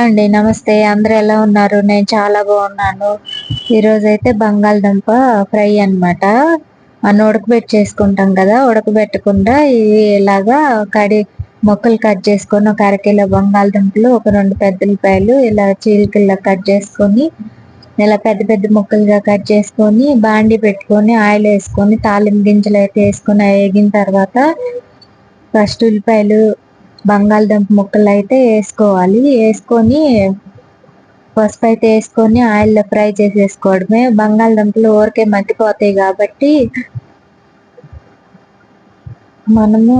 అండి నమస్తే. అందరు ఎలా ఉన్నారు? నేను చాలా బాగున్నాను. ఈరోజు అయితే బంగాళదుంప ఫ్రై అనమాట మనం ఉడకబెట్టి చేసుకుంటాం కదా ఉడకబెట్టకుండా ఇవి ఇలాగా కడి మొక్కలు కట్ చేసుకొని ఒక అరకిలో బంగాళదుంపలు ఒక రెండు పెద్ద ఉల్లిపాయలు ఇలా చీలికల్లా కట్ చేసుకొని ఇలా పెద్ద పెద్ద ముక్కలుగా కట్ చేసుకొని బాండి పెట్టుకొని ఆయిల్ వేసుకొని తాలింపు గింజలు అయితే వేసుకొని వేగిన తర్వాత ఫస్ట్ ఉల్లిపాయలు బంగాళదుంప ముక్కలు అయితే వేసుకోవాలి. వేసుకొని పసుపు అయితే వేసుకొని ఆయిల్లో ఫ్రై చేసేసుకోవడమే. బంగాళదుంపలు ఊరికే మగ్గిపోతాయి కాబట్టి మనము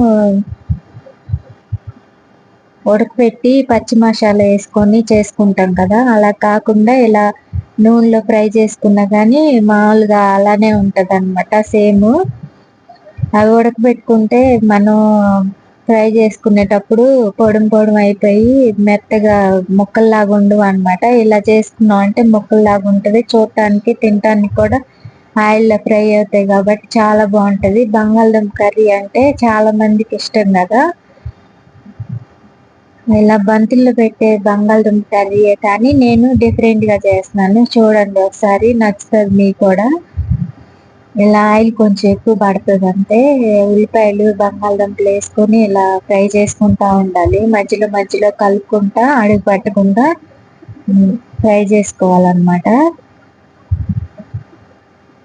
ఉడకపెట్టి పచ్చి మసాలా వేసుకొని చేసుకుంటాం కదా. అలా కాకుండా ఇలా నూనెలో ఫ్రై చేసుకున్నా కానీ మామూలుగా అలానే ఉంటుంది అనమాట సేమ్. అవి ఉడకబెట్టుకుంటే మనం ఫ్రై చేసుకునేటప్పుడు పొడం పొడం అయిపోయి మెత్తగా ముక్కల్లాగా ఉండవు అనమాట ఇలా చేసుకున్నాం అంటే ముక్కల్లాగా ఉంటుంది. చూడటానికి తినటానికి కూడా ఆయిల్లో ఫ్రై అవుతాయి కాబట్టి చాలా బాగుంటుంది. బంగాళదుంప కర్రీ అంటే చాలా మందికి ఇష్టం కదా. ఇలా బంతుల్లో పెట్టే బంగాళదుంప కర్రీ కానీ నేను డిఫరెంట్గా చేస్తున్నాను. చూడండి ఒకసారి నచ్చుతుంది మీకు కూడా. ఇలా ఆయిల్ కొంచెం ఎక్కువ పడుతుంది అంటే ఉల్లిపాయలు బంగాళదుంపలు వేసుకొని ఇలా ఫ్రై చేసుకుంటా ఉండాలి. మధ్యలో మధ్యలో కలుపుకుంటా అడుగు పట్టకుండా ఫ్రై చేసుకోవాలన్నమాట.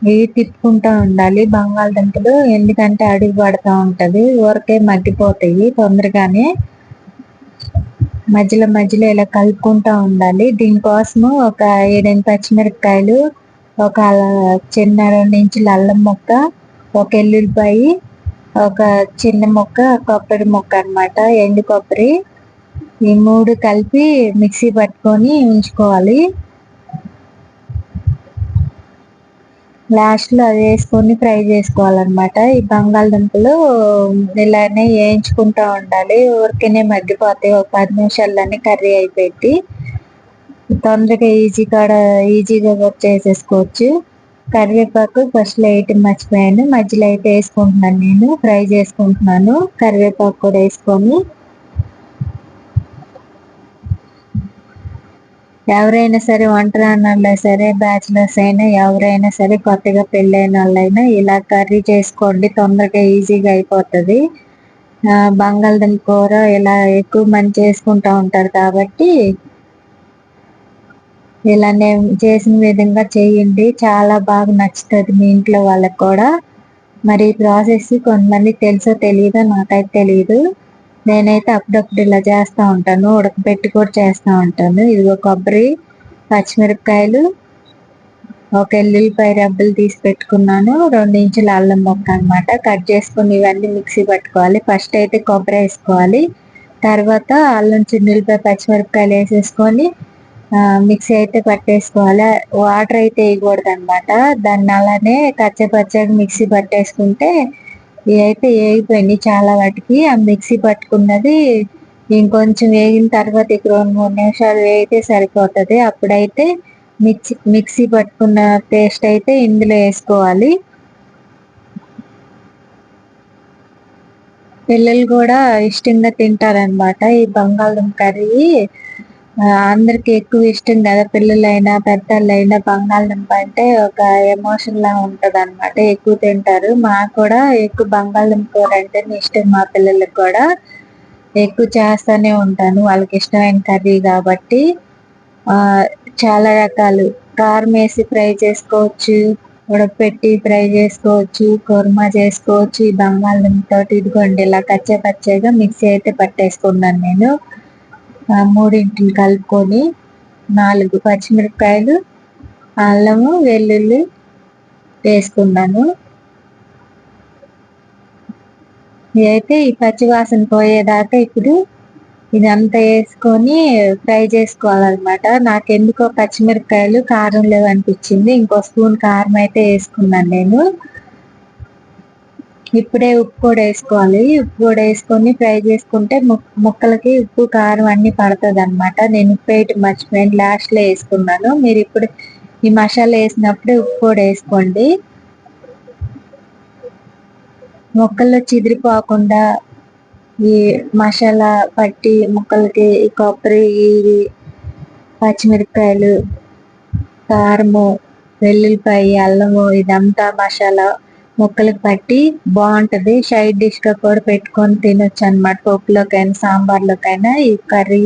ఇవి తిప్పుకుంటా ఉండాలి బంగాళదుంపలు ఎందుకంటే అడుగు పడుతూ ఉంటుంది. ఊరకే మగ్గిపోతాయి తొందరగానే. మధ్యలో మధ్యలో ఇలా కలుపుకుంటా ఉండాలి. దీనికోసము ఒక ఏడెనిమిది పచ్చిమిరపకాయలు ఒక చిన్న రెండు ఇంచుల అల్లం ముక్క ఒక ఎల్లుల్లిపాయి ఒక చిన్న ముక్క కొబ్బరి ముక్క అనమాట ఎండు కొబ్బరి. ఈ మూడు కలిపి మిక్సీ పట్టుకొని ఉంచుకోవాలి. లాస్ట్లో అది వేసుకొని ఫ్రై చేసుకోవాలన్నమాట. ఈ బంగాళదుంపలు ఇలానే వేయించుకుంటూ ఉండాలి. ఊరికనే మగ్గిపోతాయి. ఒక పది నిమిషాల్లోనే కర్రీ అయిపోయింది. తొందరగా ఈజీ కాడ ఈజీగా వర్క్ చేసేసుకోవచ్చు. కరివేపాకు ఫస్ట్ లైట్ మర్చిపోయాను. మధ్యలో అయితే వేసుకుంటున్నాను నేను ఫ్రై చేసుకుంటున్నాను. కరివేపాకు కూడా వేసుకొని. ఎవరైనా సరే ఒంటరి సరే బ్యాచిలర్స్ అయినా ఎవరైనా సరే కొత్తగా పెళ్ళైన వాళ్ళైనా ఇలా కర్రీ చేసుకోండి. తొందరగా ఈజీగా అయిపోతుంది. బంగాళదుంప కూర ఇలా ఎక్కువ మంది చేసుకుంటూ ఉంటారు కాబట్టి ఇలా నేను చేసిన విధంగా చేయండి. చాలా బాగా నచ్చుతుంది మీ ఇంట్లో వాళ్ళకి కూడా. మరి ఈ ప్రాసెస్ కొంతమంది తెలుసో తెలియదో నాకైతే తెలియదు నేనైతే అప్పుడప్పుడు ఇలా చేస్తూ ఉంటాను. ఉడకబెట్టి కూడా చేస్తూ ఉంటాను. ఇదిగో కొబ్బరి పచ్చిమిరపకాయలు ఒక ఎల్లుల్లిపాయ రబ్బలు తీసి పెట్టుకున్నాను. రెండు ఇంచుల అల్లం మొక్క అనమాట కట్ చేసుకుని ఇవన్నీ మిక్సీ పట్టుకోవాలి. ఫస్ట్ అయితే కొబ్బరి వేసుకోవాలి. తర్వాత అల్లం చిన్నులపై పచ్చిమిరపకాయలు వేసేసుకొని మిక్సీ అయితే పట్టేసుకోవాలి. వాటర్ అయితే వేయకూడదు అనమాట దాన్ని అలానే కచ్చపచ్చగా మిక్సీ పట్టేసుకుంటే ఇవైతే వేగిపోయింది చాలా వాటికి. ఆ మిక్సీ పట్టుకున్నది ఇంకొంచెం వేగిన తర్వాత ఇక రెండు మూడు నిమిషాలు వేగితే సరిపోతుంది. అప్పుడైతే మిక్సీ మిక్సీ పట్టుకున్న పేస్ట్ అయితే ఇందులో వేసుకోవాలి. పిల్లలు కూడా ఇష్టంగా తింటారనమాట ఈ బంగాళదుంప కర్రీ అందరికి ఎక్కువ ఇష్టం కదా పిల్లలైనా పెద్దలైనా బంగాళదుంప అంటే ఒక ఎమోషన్ లా ఉంటది అనమాట ఎక్కువ తింటారు. మాకు కూడా ఎక్కువ బంగాళదుంప కూర అంటే ఇష్టం మా పిల్లలకు కూడా. ఎక్కువ చేస్తానే ఉంటాను. వాళ్ళకి ఇష్టమైన కర్రీ కాబట్టి. ఆ చాలా రకాలు. కారం వేసి ఫ్రై చేసుకోవచ్చు. ఉడకపెట్టి ఫ్రై చేసుకోవచ్చు. కుర్మా చేసుకోవచ్చు. ఈ బంగాళదుంప తోటి ఇదిగోండి ఇలా కచ్చే పచ్చేగా మిక్సీ అయితే పట్టేసుకున్నాను నేను. మూడింటిని కలుపుకొని నాలుగు పచ్చిమిరపకాయలు అల్లము వెల్లుల్లి వేసుకున్నాను. అయితే ఈ పచ్చివాసన పోయేదాకా ఇప్పుడు ఇదంతా వేసుకొని ఫ్రై చేసుకోవాలన్నమాట. నాకెందుకో పచ్చిమిరపకాయలు కారం లేవు అనిపించింది ఇంకో స్పూన్ కారం అయితే వేసుకున్నాను నేను. ఇప్పుడే ఉప్పు కూడా వేసుకోవాలి. ఉప్పు కూడా వేసుకొని ఫ్రై చేసుకుంటే ముక్కలకి ఉప్పు కారం అన్ని పడుతుంది అనమాట నేను ఉప్పు వేయటం మర్చిపోయాను. లాస్ట్లో వేసుకున్నాను. మీరు ఇప్పుడు ఈ మసాలా వేసినప్పుడే ఉప్పు కూడా వేసుకోండి. ముక్కల్లో చిదిరిపోకుండా ఈ మసాలా పట్టి ముక్కలకి ఈ కొబ్బరి ఇవి పచ్చిమిరపకాయలు కారము వెల్లుల్లిపాయ అల్లము ఇదంతా మసాలా ముక్కలకు పట్టి బాగుంటది. సైడ్ డిష్గా కూడా పెట్టుకొని తినొచ్చు అనమాట పప్పులోకైనా సాంబార్లోకైనా ఈ కర్రీ.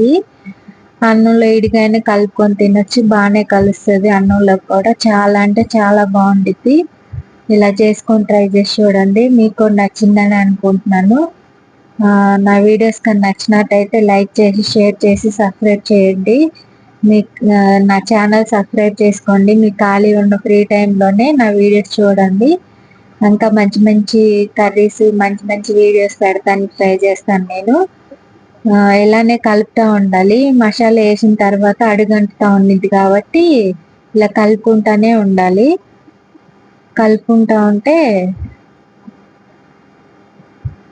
అన్నంలో ఇడికైనా కలుపుకొని తినొచ్చు. బాగానే కలుస్తుంది అన్నంలో కూడా. చాలా అంటే చాలా బాగుండిద్ది. ఇలా చేసుకొని ట్రై చేసి చూడండి. మీకు నచ్చిందని అనుకుంటున్నాను. నా వీడియోస్ కానీ నచ్చినట్టయితే లైక్ చేసి షేర్ చేసి సబ్స్క్రైబ్ చేయండి. మీకు నా ఛానల్ సబ్స్క్రైబ్ చేసుకోండి. మీకు ఖాళీ ఉన్న ఫ్రీ టైంలోనే నా వీడియోస్ చూడండి. ఇంకా మంచి మంచి కర్రీస్ మంచి మంచి వీడియోస్ పెడతానికి ట్రై చేస్తాను నేను. ఇలానే కలుపుతూ ఉండాలి. మసాలా వేసిన తర్వాత అడుగంటుతూ ఉండిద్ది కాబట్టి ఇలా కలుపుకుంటానే ఉండాలి. కలుపుకుంటా ఉంటే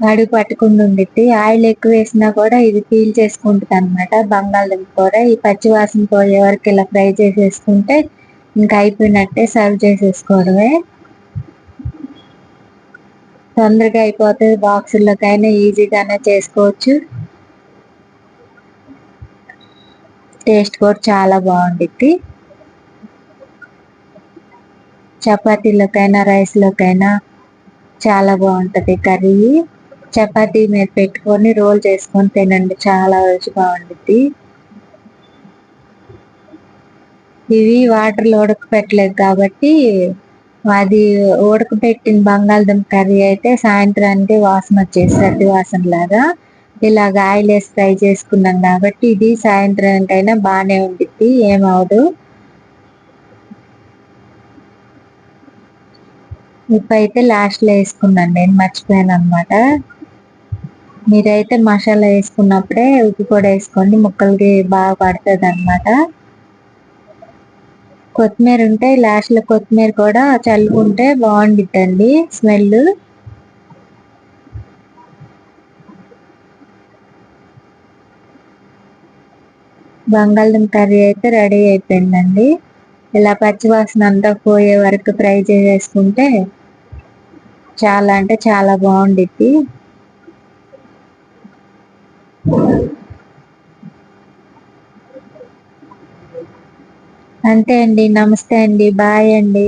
అడుగు పట్టకుండా ఉండిద్ది. ఆయిల్ ఎక్కువ వేసినా కూడా ఇది పీల్ చేసుకుంటుంది అనమాట బంగాళదుంప కూర ఈ పచ్చివాసన పోయే వరకు ఇలా ఫ్రై చేసేసుకుంటే ఇంకా అయిపోయినట్టే సర్వ్ చేసేసుకోవడమే. తొందరగా అయిపోతుంది బాక్సుల్లోకైనా ఈజీగానే చేసుకోవచ్చు. టేస్ట్ కూడా చాలా బాగుండిద్ది. చపాతీలోకైనా రైస్లోకైనా చాలా బాగుంటుంది కర్రీ. చపాతీ మీద పెట్టుకొని రోల్ చేసుకొని తినండి చాలా రుచిగా ఉండిద్ది. ఇవి వాటర్లో ఉడకపెట్టలేదు కాబట్టి అది ఉడకబెట్టిన బంగాళదుంప కర్రీ అయితే సాయంత్రానికి వాసన వచ్చేసి వాసన లాగా ఇలాగ ఆయిల్ వేసి ఫ్రై చేసుకున్నాం కాబట్టి ఇది సాయంత్రానికైనా బాగానే ఉండిద్ది ఏమవదు ఉప్పు అయితే లాస్ట్లో వేసుకున్నాను నేను మర్చిపోయాను అనమాట మీరైతే మసాలా వేసుకున్నప్పుడే ఉప్పు కూడా వేసుకోండి ముక్కలకి బాగా పడుతుంది అనమాట కొత్తిమీర ఉంటే లాస్ట్లో కొత్తిమీర కూడా చల్లుకుంటే బాగుండిద్దండి స్మెల్ బంగాళదుంప కర్రీ అయితే రెడీ అయిపోయిందండి. ఇలా పచ్చివాసన అంతా పోయే వరకు ఫ్రై చేసేసుకుంటే చాలా అంటే చాలా బాగుండిద్ది. అంతే అండి. నమస్తే అండి. బాయ్ అండి.